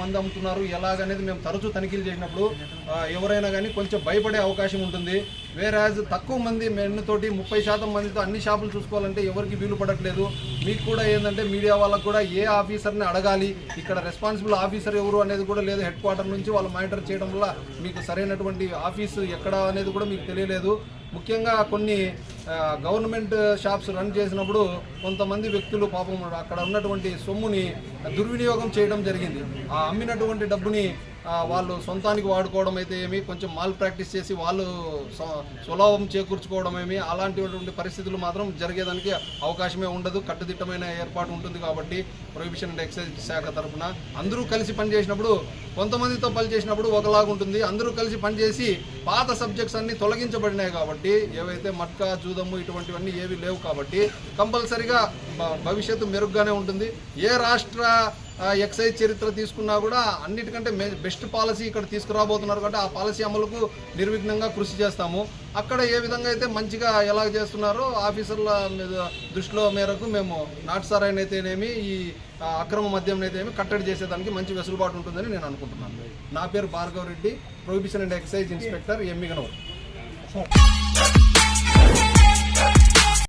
మంది అమ్ముతున్నారు? ఎలాగనేది మేము తరచూ తనిఖీలు చేసినప్పుడు ఎవరైనా కానీ కొంచెం భయపడే అవకాశం ఉంటుంది. వేరాజ్ తక్కువ మంది మెన్నుతోటి ముప్పై శాతం మందితో అన్ని షాపులు చూసుకోవాలంటే ఎవరికి వీలు పడట్లేదు. మీకు కూడా ఏంటంటే మీడియా వాళ్ళకు కూడా ఏ ఆఫీసర్ని అడగాలి? ఇక్కడ రెస్పాన్సిబుల్ ఆఫీసర్ ఎవరు అనేది కూడా లేదు. హెడ్ క్వార్టర్ నుంచి వాళ్ళు మానిటర్ చేయడం వల్ల మీకు సరైనటువంటి ఆఫీసు ఎక్కడ అనేది కూడా మీకు తెలియలేదు. ముఖ్యంగా కొన్ని గవర్నమెంట్ షాప్స్ రన్ చేసినప్పుడు కొంతమంది వ్యక్తులు పాపం అక్కడ ఉన్నటువంటి సొమ్ముని దుర్వినియోగం చేయడం జరిగింది. ఆ అమ్మినటువంటి డబ్బుని వాళ్ళు సొంతానికి వాడుకోవడం అయితే ఏమి కొంచెం మాల్ ప్రాక్టీస్ చేసి వాళ్ళు సులభం చేకూర్చుకోవడం ఏమి అలాంటిటువంటి పరిస్థితులు మాత్రం జరిగేదానికి అవకాశమే ఉండదు. కట్టుదిట్టమైన ఏర్పాటు ఉంటుంది కాబట్టి ప్రొహిబిషన్ అండ్ ఎక్సైజ్ శాఖ తరఫున అందరూ కలిసి పనిచేసినప్పుడు కొంతమందితో పనిచేసినప్పుడు ఒకలాగా ఉంటుంది. అందరూ కలిసి పనిచేసి పాత సబ్జెక్ట్స్ అన్నీ తొలగించబడినాయి కాబట్టి ఏవైతే మట్కా జూదమ్ము ఇటువంటివన్నీ ఏవి లేవు కాబట్టి కంపల్సరిగా భవిష్యత్తు మెరుగ్గానే ఉంటుంది. ఏ రాష్ట్ర ఎక్సైజ్ చరిత్ర తీసుకున్నా కూడా అన్నిటికంటే బెస్ట్ పాలసీ ఇక్కడ తీసుకురాబోతున్నారు కాబట్టి ఆ పాలసీ అమలుకు నిర్విఘ్నంగా కృషి చేస్తాము. అక్కడ ఏ విధంగా అయితే మంచిగా ఎలా చేస్తున్నారో ఆఫీసర్ల మీద దృష్టిలో మేరకు మేము నాటు సారాయిని అయితేనేమి ఈ అక్రమ మద్యం అయితేనేమి కట్టడి చేసేదానికి మంచి వెసులుబాటు ఉంటుందని నేను అనుకుంటున్నాను. నా పేరు Bhargav Reddy prohibition and excise inspector Emmiganur